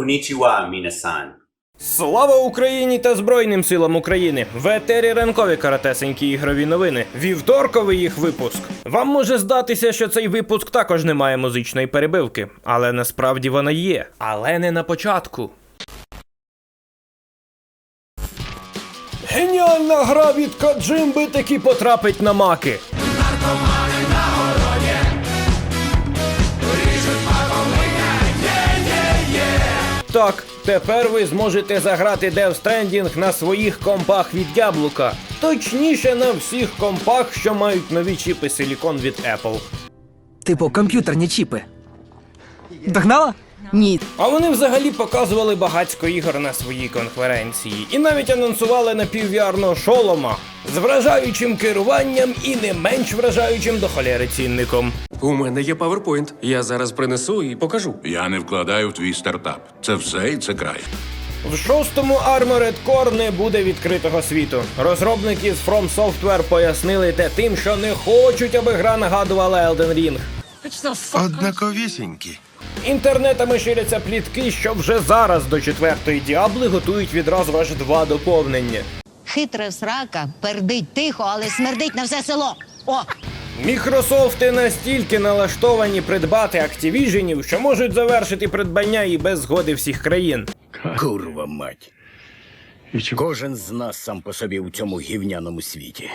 Konnichiwa, minasan. Слава Україні та Збройним силам України! В етері ранкові каратесенькі ігрові новини. Вівторковий їх випуск. Вам може здатися, що цей випуск також не має музичної перебивки, але насправді вона є. Але не на початку. Геніальна гра від Каджимби таки потрапить на маки. Так, тепер ви зможете заграти Death Stranding на своїх компах від Яблука. Точніше, на всіх компах, що мають нові чіпи Silicon від Apple. Типу комп'ютерні чіпи. Догнала? Ні. А вони взагалі показували багатько ігор на своїй конференції і навіть анонсували напіввіарного шолома з вражаючим керуванням і не менш вражаючим до холєри цінником. У мене є PowerPoint. Я зараз принесу і покажу. Я не вкладаю в твій стартап. Це все і це край. В шостому Armored Core не буде відкритого світу. Розробники з From Software пояснили те тим, що не хочуть, аби гра нагадувала Elden Ring. Однаковісінькі. Інтернетами ширяться плітки, що вже зараз до четвертої діабли готують відразу аж два доповнення. Хитра срака пердить тихо, але смердить на все село. О! Мікрософти настільки налаштовані придбати активіженів, що можуть завершити придбання і без згоди всіх країн. Курва мать. Кожен з нас сам по собі у цьому гівняному світі.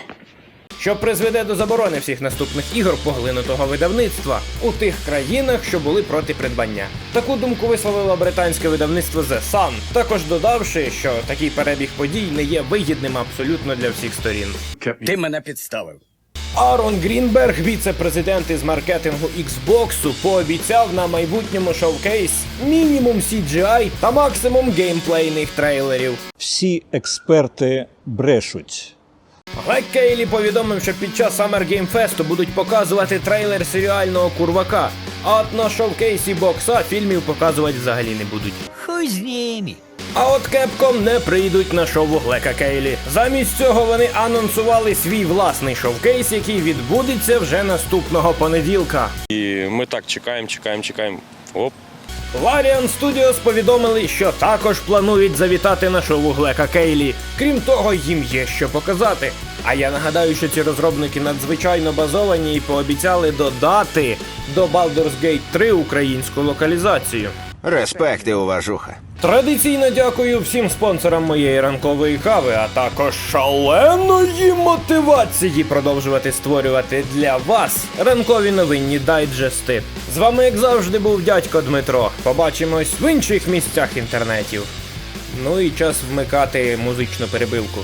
Що призведе до заборони всіх наступних ігор поглинутого видавництва у тих країнах, що були проти придбання. Таку думку висловило британське видавництво The Sun, також додавши, що такий перебіг подій не є вигідним абсолютно для всіх сторін. Ти мене підставив. Арон Грінберг, віце-президент із маркетингу Xbox, пообіцяв на майбутньому шоукейс мінімум CGI та максимум геймплейних трейлерів. всі експерти брешуть. Глек Кейлі повідомив, що під час Summer Game Fest будуть показувати трейлер серіального курвака, а от на шоукейсі бокса фільмів показувати взагалі не будуть. Хуй з ними. А от Capcom не прийдуть на шоу Глека Кейлі. Замість цього вони анонсували свій власний шоукейс, який відбудеться вже наступного понеділка. І ми так чекаємо, чекаємо, чекаємо. Оп. Larian Studios повідомили, що також планують завітати на шоу Глека Кейлі. Крім того, їм є що показати. А я нагадаю, що ці розробники надзвичайно базовані і пообіцяли додати до Baldur's Gate 3 українську локалізацію. Респект і уважуха. Традиційно дякую всім спонсорам моєї ранкової кави, а також шаленої мотивації продовжувати створювати для вас ранкові новинні дайджести. З вами, як завжди, був дядько Дмитро. Побачимось в інших місцях інтернетів. Ну і час вмикати музичну перебивку.